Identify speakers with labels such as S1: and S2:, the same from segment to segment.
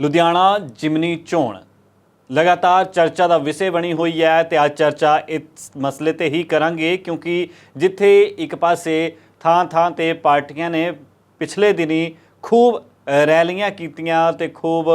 S1: ਲੁਧਿਆਣਾ ਜਿਮਨੀ ਚੋਣ। ਲਗਾਤਾਰ ਚਰਚਾ ਦਾ ਵਿਸ਼ੇ ਬਣੀ ਹੋਈ ਹੈ ਤੇ ਅੱਜ ਚਰਚਾ ਇਸ ਮਸਲੇ ਤੇ ਹੀ ਕਰਾਂਗੇ ਕਿਉਂਕਿ ਜਿੱਥੇ ਇੱਕ ਪਾਸੇ ਥਾਂ-ਥਾਂ ਤੇ ਪਾਰਟੀਆਂ ਨੇ ਪਿਛਲੇ ਦਿਨੀ ਖੂਬ ਰੈਲੀਆਂ ਕੀਤੀਆਂ ਤੇ ਖੂਬ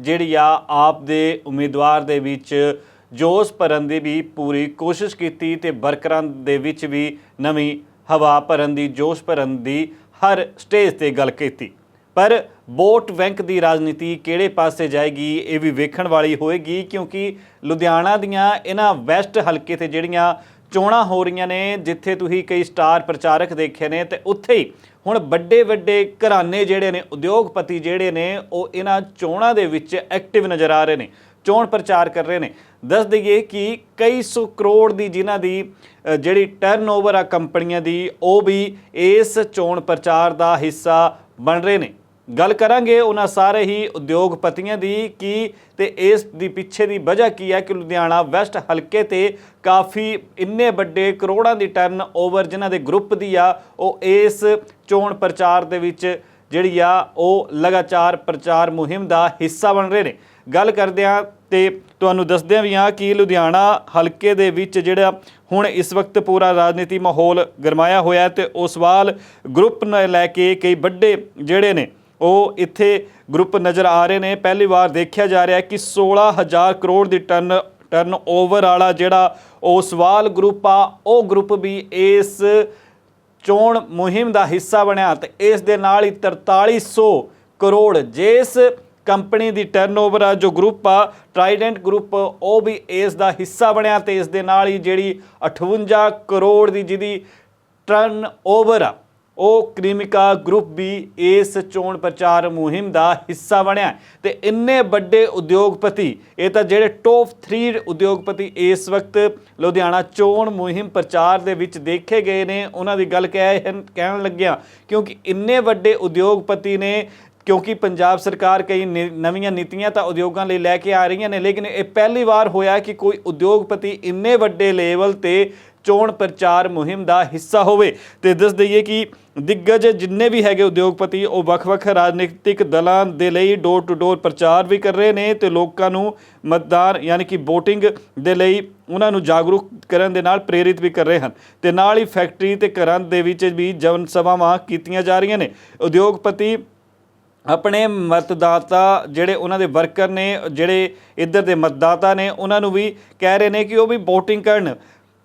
S1: ਜਿਹੜੀ ਆ ਆਪ ਦੇ ਉਮੀਦਵਾਰ ਦੇ ਵਿੱਚ ਜੋਸ਼ ਭਰਨ ਦੀ ਵੀ ਪੂਰੀ ਕੋਸ਼ਿਸ਼ ਕੀਤੀ ਤੇ ਵਰਕਰਾਂ ਦੇ ਵਿੱਚ ਵੀ ਨਵੀਂ ਹਵਾ ਭਰਨ ਦੀ, ਜੋਸ਼ ਭਰਨ ਦੀ ਹਰ ਸਟੇਜ ਤੇ ਗੱਲ ਕੀਤੀ। ਪਰ ਵੋਟ ਬੈਂਕ ਦੀ ਰਾਜਨੀਤੀ ਕਿਹੜੇ ਪਾਸੇ ਜਾਏਗੀ ਇਹ ਵੀ ਵੇਖਣ ਵਾਲੀ ਹੋਏਗੀ ਕਿਉਂਕਿ ਲੁਧਿਆਣਾ ਦੀਆਂ ਇਹਨਾਂ ਵੈਸਟ ਹਲਕੇ ਤੇ ਜਿਹੜੀਆਂ ਚੋਣਾਂ ਹੋ ਰਹੀਆਂ ਨੇ ਜਿੱਥੇ ਤੁਸੀਂ ਕਈ ਸਟਾਰ ਪ੍ਰਚਾਰਕ ਦੇਖੇ ਨੇ ਤੇ ਉੱਥੇ ਹੀ ਹੁਣ ਵੱਡੇ ਵੱਡੇ ਘਰਾਣੇ ਜਿਹੜੇ ਨੇ ਉਦਯੋਗਪਤੀ ਜਿਹੜੇ ਨੇ ਉਹ ਇਹਨਾਂ ਚੋਣਾਂ ਦੇ ਵਿੱਚ ਐਕਟਿਵ ਨਜ਼ਰ ਆ ਰਹੇ ਨੇ ਚੋਣ ਪ੍ਰਚਾਰ ਕਰ ਰਹੇ ਨੇ। ਦੱਸ ਦਈਏ ਕਿ ਕਈ ਸੌ ਕਰੋੜ ਦੀ ਜਿਨ੍ਹਾਂ ਦੀ ਅ, ਜਿਹੜੀ ਟਰਨਓਵਰ ਆ ਕੰਪਨੀਆਂ ਦੀ ਉਹ ਵੀ ਇਸ ਚੋਣ ਪ੍ਰਚਾਰ ਦਾ ਹਿੱਸਾ ਬਣ ਰਹੇ ਨੇ। ਗੱਲ ਕਰਾਂਗੇ ਉਹਨਾਂ ਸਾਰੇ ਹੀ ਉਦਯੋਗਪਤੀਆਂ ਦੀ ਕਿ ਤੇ ਇਸ ਦੀ ਪਿੱਛੇ ਦੀ ਵਜ੍ਹਾ ਕੀ ਹੈ ਕਿ ਲੁਧਿਆਣਾ ਵੈਸਟ ਹਲਕੇ ਤੇ ਕਾਫੀ ਇੰਨੇ ਵੱਡੇ ਕਰੋੜਾਂ ਦੀ ਟਰਨ ਓਵਰ ਜਿਨ੍ਹਾਂ ਦੇ ਗਰੁੱਪ ਦੀ ਆ, ਉਹ ਇਸ ਚੋਣ ਪ੍ਰਚਾਰ ਦੇ ਵਿੱਚ ਜਿਹੜੀ ਆ, ਉਹ ਲਗਾਤਾਰ ਪ੍ਰਚਾਰ ਮੁਹਿੰਮ ਦਾ ਹਿੱਸਾ ਬਣ ਰਹੇ ਨੇ। ਗੱਲ ਕਰਦੇ ਆ ਤੇ ਤੁਹਾਨੂੰ ਦੱਸਦੇ ਵੀ ਆ ਕਿ ਲੁਧਿਆਣਾ ਹਲਕੇ ਦੇ ਵਿੱਚ ਜਿਹੜਾ ਹੁਣ ਇਸ ਵਕਤ ਪੂਰਾ ਰਾਜਨੀਤੀ ਮਾਹੌਲ ਗਰਮਾਇਆ ਹੋਇਆ ਹੈ ਤੇ ਉਸਵਾਲ ਗਰੁੱਪ ਨੂੰ ਲੈ ਕੇ ਕਈ ਵੱਡੇ ਜਿਹੜੇ ਨੇ ਉਹ ਇੱਥੇ ਗਰੁੱਪ ਨਜ਼ਰ ਆ ਰਹੇ ਨੇ। ਪਹਿਲੀ ਵਾਰ ਦੇਖਿਆ ਜਾ ਰਿਹਾ ਹੈ ਕਿ 16000 ਕਰੋੜ ਦੀ ਟਰਨ ਟਰਨ ਓਵਰ ਵਾਲਾ ਜਿਹੜਾ ਉਸਵਾਲ ਗਰੁੱਪ ਆ, ਉਹ ਗਰੁੱਪ ਵੀ ਇਸ ਚੋਣ ਮੁਹਿੰਮ ਦਾ ਹਿੱਸਾ ਬਣਿਆ ਤੇ ਇਸ ਦੇ ਨਾਲ ਹੀ 4300 ਕਰੋੜ ਜਿਸ ਕੰਪਨੀ ਦੀ ਟਰਨਓਵਰ ਆ, ਜੋ ਗਰੁੱਪ ਆ, ਟਰਾਈਡੈਂਟ ਗਰੁੱਪ, ਉਹ ਵੀ ਇਸ ਦਾ ਹਿੱਸਾ ਬਣਿਆ ਤੇ ਇਸ ਦੇ ਨਾਲ ਹੀ ਜਿਹੜੀ 58 ਕਰੋੜ ਦੀ ਜਿਹਦੀ ਟਰਨ ਓਵਰ ਆ ਉਹ ਕ੍ਰਿਮਿਕਾ ਗਰੁੱਪ ਵੀ ਇਸ ਚੋਣ ਪ੍ਰਚਾਰ ਮੁਹਿੰਮ ਦਾ ਹਿੱਸਾ ਬਣਿਆ ਹੈ। ਤੇ ਇੰਨੇ ਵੱਡੇ ਉਦਯੋਗਪਤੀ, ਇਹ ਤਾਂ ਜਿਹੜੇ ਟੌਪ 3 ਉਦਯੋਗਪਤੀ ਇਸ ਵਕਤ ਲੁਧਿਆਣਾ ਚੋਣ ਮੁਹਿੰਮ ਪ੍ਰਚਾਰ ਦੇ ਵਿੱਚ ਦੇਖੇ ਗਏ ਨੇ, ਉਹਨਾਂ ਦੀ ਗੱਲ ਕਹਿ ਕਹਿਣ ਲੱਗਿਆ, ਕਿਉਂਕਿ ਇੰਨੇ ਵੱਡੇ ਉਦਯੋਗਪਤੀ ਨੇ ਕਿਉਂਕਿ ਪੰਜਾਬ ਸਰਕਾਰ ਕਈ ਨੀ- ਨਵੀਆਂ ਨੀਤੀਆਂ ਤਾਂ ਉਦਯੋਗਾਂ ਲਈ ਲੈ ਕੇ ਆ ਰਹੀਆਂ ਨੇ, ਲੇਕਿਨ ਇਹ ਪਹਿਲੀ ਵਾਰ ਹੋਇਆ ਕਿ ਕੋਈ ਉਦਯੋਗਪਤੀ ਇੰਨੇ ਵੱਡੇ ਲੈਵਲ ਤੇ ਚੋਣ ਪ੍ਰਚਾਰ ਮੁਹਿੰਮ ਦਾ ਹਿੱਸਾ ਹੋਵੇ। ਤੇ ਦੱਸ ਦਈਏ ਕਿ ਦਿੱਗਜ ਜਿੰਨੇ ਵੀ ਹੈਗੇ ਉਦਯੋਗਪਤੀ, ਉਹ ਵੱਖ-ਵੱਖ ਰਾਜਨੀਤਿਕ ਦਲਾਂ ਦੇ ਲਈ ਡੋਰ ਟੂ ਡੋਰ ਪ੍ਰਚਾਰ ਵੀ ਕਰ ਰਹੇ ਨੇ ਤੇ ਲੋਕਾਂ ਨੂੰ ਮਤਦਾਨ ਯਾਨੀ ਕਿ VOTING ਦੇ ਲਈ ਉਹਨਾਂ ਨੂੰ ਜਾਗਰੂਕ ਕਰਨ ਦੇ ਨਾਲ ਪ੍ਰੇਰਿਤ ਵੀ ਕਰ ਰਹੇ ਹਨ। ਤੇ ਨਾਲ ਹੀ ਫੈਕਟਰੀ ਤੇ ਘਰਾਂ ਦੇ ਵਿੱਚ ਵੀ ਜਨ ਸਭਾਵਾਂ ਕੀਤੀਆਂ ਜਾ ਰਹੀਆਂ ਨੇ। ਉਦਯੋਗਪਤੀ ਆਪਣੇ ਮਤਦਾਤਾ ਜਿਹੜੇ ਉਹਨਾਂ ਦੇ ਵਰਕਰ ਨੇ, ਜਿਹੜੇ ਇੱਧਰ ਦੇ ਮਤਦਾਤਾ ਨੇ, ਉਹਨਾਂ ਨੂੰ ਵੀ ਕਹਿ ਰਹੇ ਨੇ ਕਿ ਉਹ ਵੀ VOTING ਕਰਨ।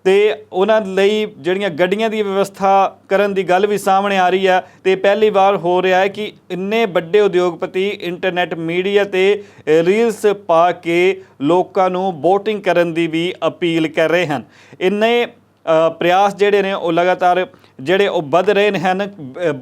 S1: ਤੇ ਉਹਨਾਂ ਲਈ ਜਿਹੜੀਆਂ ਗੱਡੀਆਂ ਦੀ ਵਿਵਸਥਾ ਕਰਨ ਦੀ ਗੱਲ ਵੀ ਸਾਹਮਣੇ ਆ ਰਹੀ ਹੈ। ਤੇ ਪਹਿਲੀ ਵਾਰ ਹੋ ਰਿਹਾ ਹੈ ਕਿ ਇੰਨੇ ਵੱਡੇ ਉਦਯੋਗਪਤੀ ਇੰਟਰਨੈਟ ਮੀਡੀਆ ਤੇ ਰੀਲਸ ਪਾ ਕੇ ਲੋਕਾਂ ਨੂੰ VOTING ਕਰਨ ਦੀ ਵੀ ਅਪੀਲ ਕਰ ਰਹੇ ਹਨ। ਇੰਨੇ ਪ੍ਰਯਾਸ ਜਿਹੜੇ ਨੇ ਉਹ ਲਗਾਤਾਰ ਜਿਹੜੇ ਉਹ ਵੱਧ ਰਹੇ ਨੇ ਹਨ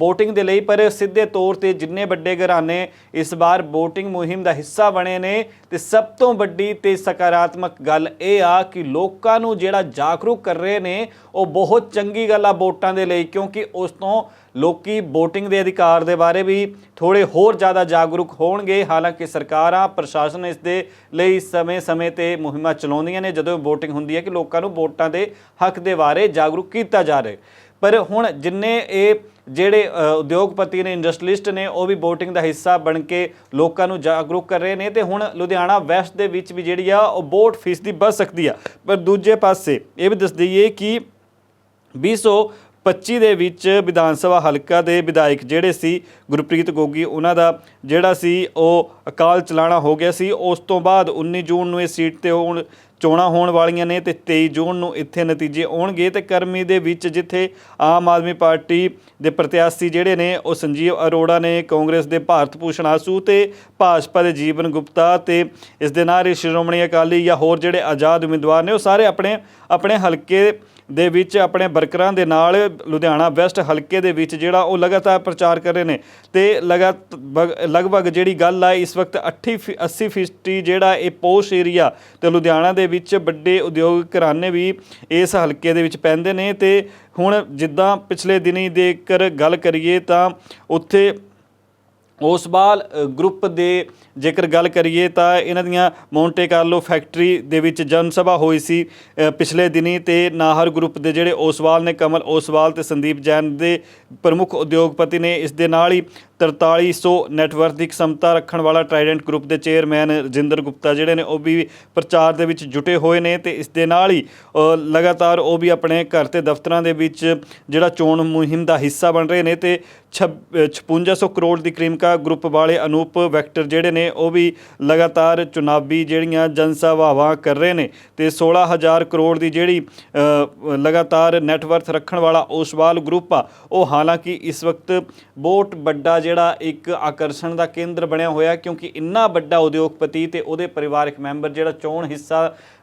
S1: VOTING ਦੇ ਲਈ, ਪਰ ਸਿੱਧੇ ਤੌਰ ਤੇ ਜਿੰਨੇ ਵੱਡੇ ਘਰਾਣੇ ਇਸ ਵਾਰ VOTING ਮੁਹਿੰਮ ਦਾ ਹਿੱਸਾ ਬਣੇ ਨੇ, ਤੇ ਸਭ ਤੋਂ ਵੱਡੀ ਤੇ ਸਕਾਰਾਤਮਕ ਗੱਲ ਇਹ ਆ ਕਿ ਲੋਕਾਂ ਨੂੰ ਜਿਹੜਾ ਜਾਗਰੂਕ ਕਰ ਰਹੇ ਨੇ, ਉਹ ਬਹੁਤ ਚੰਗੀ ਗੱਲ ਆ ਵੋਟਾਂ ਦੇ ਲਈ, ਕਿਉਂਕਿ ਉਸ ਤੋਂ ਲੋਕੀ VOTING ਦੇ ਅਧਿਕਾਰ ਦੇ ਬਾਰੇ ਵੀ ਥੋੜੇ ਹੋਰ ਜ਼ਿਆਦਾ ਜਾਗਰੂਕ ਹੋਣਗੇ। ਹਾਲਾਂਕਿ ਸਰਕਾਰਾਂ, ਪ੍ਰਸ਼ਾਸਨ ਇਸ ਦੇ ਲਈ ਸਮੇਂ-ਸਮੇਂ ਤੇ ਮੁਹਿੰਮਾਂ ਚਲਾਉਂਦੀਆਂ ਨੇ, ਜਦੋਂ VOTING ਹੁੰਦੀ ਹੈ ਕਿ ਲੋਕਾਂ ਨੂੰ ਵੋਟਾਂ ਦੇ ਹੱਕ ਦੇ ਬਾਰੇ ਜਾਗਰੂਕ ਕੀਤਾ ਜਾ ਰਿਹਾ ਪਰ ਹੁਣ ਜਿੰਨੇ ਇਹ ਜਿਹੜੇ ਉਦਯੋਗਪਤੀ ਨੇ ਇੰਡਸਟਰੀਲਿਸਟ ਨੇ, ਉਹ ਵੀ VOTING ਦਾ ਹਿੱਸਾ ਬਣ ਕੇ ਲੋਕਾਂ ਨੂੰ ਜਾਗਰੂਕ ਕਰ ਰਹੇ ਨੇ ਤੇ ਹੁਣ ਲੁਧਿਆਣਾ ਵੈਸਟ ਦੇ ਵਿੱਚ ਵੀ ਜਿਹੜੀ ਆ, ਉਹ ਵੋਟ ਫੀਸਦੀ ਵੱਧ ਸਕਦੀ ਆ। ਪਰ ਦੂਜੇ ਪਾਸੇ ਇਹ ਵੀ ਦੱਸ ਦਈਏ ਕਿ 2025 ਦੇ ਵਿੱਚ ਵਿਧਾਨ ਸਭਾ ਹਲਕਾ ਦੇ ਵਿਧਾਇਕ ਜਿਹੜੇ ਸੀ, ਗੁਰਪ੍ਰੀਤ ਗੋਗੀ, ਉਹਨਾਂ ਦਾ ਜਿਹੜਾ ਸੀ, ਉਹ ਅਕਾਲ ਚਲਾਣਾ ਹੋ ਗਿਆ ਸੀ। ਉਸ ਤੋਂ ਬਾਅਦ 19 ਜੂਨ ਨੂੰ ਇਹ ਸੀਟ ਤੇ ਹੁਣ ਚੋਣਾਂ ਹੋਣ ਵਾਲੀਆਂ ਨੇ ਤੇ 23 ਜੂਨ ਨੂੰ ਇੱਥੇ ਨਤੀਜੇ ਆਉਣਗੇ ਤੇ ਕਰਮੀ ਦੇ ਵਿੱਚ ਜਿੱਥੇ ਆਮ ਆਦਮੀ ਪਾਰਟੀ ਦੇ ਪ੍ਰਤਿਆਸ਼ੀ ਜਿਹੜੇ ਨੇ ਉਹ ਸੰਜੀਵ ਅਰੋੜਾ ਨੇ, ਕਾਂਗਰਸ ਦੇ ਭਾਰਤ ਭੂਸ਼ਣ ਆਸੂ ਤੇ ਭਾਜਪਾ ਦੇ ਜੀਵਨ ਗੁਪਤਾ ਤੇ ਇਸ ਦੇ ਨਾਲ ਹੀ ਸ਼੍ਰੋਮਣੀ ਅਕਾਲੀ ਜਾਂ ਹੋਰ ਜਿਹੜੇ ਆਜ਼ਾਦ ਉਮੀਦਵਾਰ ਨੇ ਉਹ ਸਾਰੇ ਆਪਣੇ ਆਪਣੇ ਹਲਕੇ ਦੇ ਵਿੱਚ, ਆਪਣੇ ਵਰਕਰਾਂ ਦੇ ਨਾਲ ਲੁਧਿਆਣਾ ਵੈਸਟ ਹਲਕੇ ਦੇ ਵਿੱਚ ਜਿਹੜਾ ਉਹ ਲਗਾਤਾਰ ਪ੍ਰਚਾਰ ਕਰ ਰਹੇ ਨੇ ਤੇ ਲਗਾਤ ਬਗ- ਲਗਭਗ ਜਿਹੜੀ ਗੱਲ ਆ, ਇਸ ਵਕਤ 80 ਫੀ- 80 ਫੀਸਦੀ ਜਿਹੜਾ ਇਹ ਪੋਸ਼ ਏਰੀਆ ਤੇ ਲੁਧਿਆਣਾ ਦੇ ਵਿੱਚ ਵੱਡੇ ਉਦਯੋਗ ਘਰਾਣੇ ਵੀ ਇਸ ਹਲਕੇ ਦੇ ਵਿੱਚ ਪੈਂਦੇ ਨੇ ਤੇ ਹੁਣ ਜਿੱਦਾਂ ਪਿਛਲੇ ਦਿਨੀ ਦੇ ਕਰ ਗੱਲ ਕਰੀਏ ਤਾਂ ਉੱਥੇ ਓਸਵਾਲ ਗਰੁੱਪ ਦੇ ਜੇਕਰ ਗੱਲ ਕਰੀਏ ਤਾਂ ਇਹਨਾਂ ਦੀਆਂ ਮੌਂਟੇ ਕਾਰਲੋ ਫੈਕਟਰੀ ਦੇ ਵਿੱਚ ਜਨ ਸਭਾ ਹੋਈ ਸੀ ਪਿਛਲੇ ਦਿਨੀ ਤੇ ਨਾਹਰ ਗਰੁੱਪ ਦੇ ਜਿਹੜੇ ਓਸਵਾਲ ਨੇ ਕਮਲ ਓਸਵਾਲ ਤੇ ਸੰਦੀਪ ਜੈਨ ਦੇ ਪ੍ਰਮੁੱਖ ਉਦਯੋਗਪਤੀ ਨੇ ਇਸ ਦੇ ਨਾਲ ਹੀ 4300 ਨੈਟਵਰਕ ਦੀ ਸਮਤਾ ਰੱਖਣ ਵਾਲਾ ਟ੍ਰਾਈਡੈਂਟ ਗਰੁੱਪ ਦੇ ਚੇਅਰਮੈਨ ਰਜਿੰਦਰ ਗੁਪਤਾ ਜਿਹੜੇ ਨੇ ਉਹ ਵੀ ਪ੍ਰਚਾਰ ਦੇ ਵਿੱਚ ਜੁਟੇ ਹੋਏ ਨੇ ਤੇ ਇਸ ਦੇ ਨਾਲ ਹੀ ਲਗਾਤਾਰ ਉਹ ਵੀ ਆਪਣੇ ਘਰ ਤੇ ਦਫ਼ਤਰਾਂ ਦੇ ਵਿੱਚ ਜਿਹੜਾ ਚੋਣ ਮੁਹਿੰਮ ਦਾ ਹਿੱਸਾ ਬਣ ਰਹੇ ਨੇ ਤੇ ਛਬ- ਅ, 5600 ਕਰੋੜ ਦੀ ਕ੍ਰੀਮਕਾ ਗਰੁੱਪ ਵਾਲੇ ਅਨੂਪ ਵੈਕਟਰ ਜਿਹੜੇ ਨੇ ਉਹ ਵੀ ਲਗਾਤਾਰ ਚੁਣਾਵੀ ਜਿਹੜੀਆਂ ਜਨਸਭਾਵਾਂ ਕਰ ਰਹੇ ਨੇ ਤੇ 16000 ਕਰੋੜ ਦੀ ਜਿਹੜੀ ਲਗਾਤਾਰ ਨੈਟਵਰਥ ਰੱਖਣ ਵਾਲਾ ਓਸਵਾਲ ਗਰੁੱਪ ਆ ਉਹ ਹਾਲਾਂਕਿ ਇਸ ਵਕਤ ਬਹੁਤ ਵੱਡਾ ਜਿਹੜਾ ਇੱਕ ਆਕਰਸ਼ਣ ਦਾ ਕੇਂਦਰ ਬਣਿਆ ਹੋਇਆ ਕਿਉਂਕਿ ਇੰਨਾ ਵੱਡਾ ਉਦਯੋਗਪਤੀ ਤੇ ਉਹਦੇ ਪਰਿਵਾਰਕ ਮੈਂਬਰ ਜਿਹੜਾ ਚੋਣ ਹਿੱਸਾ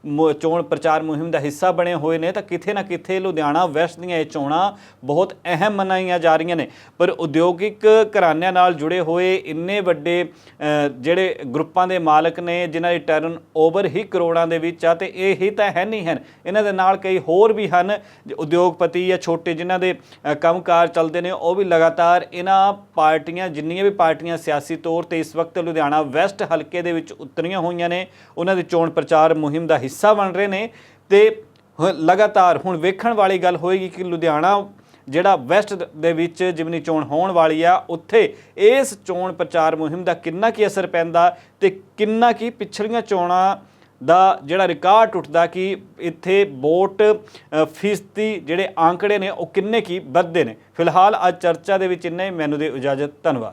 S1: ਮੁ- ਚੋਣ ਪ੍ਰਚਾਰ ਮੁਹਿੰਮ ਦਾ ਹਿੱਸਾ ਬਣੇ ਹੋਏ ਨੇ ਤਾਂ ਕਿਥੇ ਨਾ ਕਿਥੇ ਲੁਧਿਆਣਾ ਵੈਸਟ ਦੀਆਂ ਇਹ ਚੋਣਾਂ ਬਹੁਤ ਅਹਿਮ ਮਨਾਈਆਂ ਜਾ ਰਹੀਆਂ ਨੇ। ਪਰ ਉਦਯੋਗਿਕ ਘਰਾਣਿਆਂ ਨਾਲ ਜੁੜੇ ਹੋਏ ਇੰਨੇ ਵੱਡੇ ਜਿਹੜੇ ਗਰੁੱਪਾਂ ਦੇ ਮਾਲਕ ਨੇ ਜਿਨ੍ਹਾਂ ਦੀ ਟਰਨ ਓਵਰ ਹੀ ਕਰੋੜਾਂ ਦੇ ਵਿੱਚ ਆ ਤੇ ਇਹ ਹੀ ਤਾਂ ਹੈ ਨਹੀਂ ਹਨ। ਇਹਨਾਂ ਦੇ ਨਾਲ ਕਈ ਹੋਰ ਵੀ ਹਨ ਉਦਯੋਗਪਤੀ ਜਾਂ ਛੋਟੇ ਜਿਨ੍ਹਾਂ ਦੇ ਅ, ਕੰਮਕਾਰ ਚੱਲਦੇ ਨੇ ਉਹ ਵੀ ਲਗਾਤਾਰ ਇਹਨਾਂ ਪਾਰਟੀ ਪਾਰਟੀਆਂ ਜਿੰਨੀਆਂ ਵੀ ਪਾਰਟੀਆਂ ਸਿਆਸੀ ਤੌਰ ਤੇ ਇਸ ਵਕਤ ਲੁਧਿਆਣਾ ਵੈਸਟ ਹਲਕੇ ਦੇ ਵਿੱਚ ਉਤਰੀਆਂ ਹੋਈਆਂ ਨੇ, ਉਹਨਾਂ ਦੇ ਚੋਣ ਪ੍ਰਚਾਰ ਮੁਹਿੰਮ ਦਾ ਹਿੱਸਾ ਬਣ ਰਹੇ ਨੇ। ਤੇ ਹ- ਲਗਾਤਾਰ ਹੁਣ ਵੇਖਣ ਵਾਲੀ ਗੱਲ ਹੋਏਗੀ ਕਿ ਲੁਧਿਆਣਾ, ਜਿਹੜਾ ਵੈਸਟ ਦੇ ਵਿੱਚ ਜਿਮਨੀ ਚੋਣ ਹੋਣ ਵਾਲੀ ਆ, ਉੱਥੇ ਇਸ ਚੋਣ ਪ੍ਰਚਾਰ ਮੁਹਿੰਮ ਦਾ ਕਿੰਨਾ ਕੀ ਅਸਰ ਪੈਂਦਾ ਤੇ ਕਿੰਨਾ ਕੀ ਪਿਛਲੀਆਂ ਚੋਣਾਂ ਦਾ ਜਿਹੜਾ ਰਿਕਾਰਡ ਟੁੱਟਦਾ ਕਿ ਇੱਥੇ ਵੋਟ ਫੀਸਦੀ ਜਿਹੜੇ ਆંકੜੇ ਨੇ ਉਹ ਕਿੰਨੇ ਕੀ ਵੱਧਦੇ ਨੇ। ਫਿਲਹਾਲ ਅੱਜ ਚਰਚਾ ਦੇ ਵਿੱਚ ਇੰਨਾ ਹੀ। ਮੈਨੂੰ ਦੇ ਇਜਾਜ਼ਤ। ਧੰਨਵਾਦ।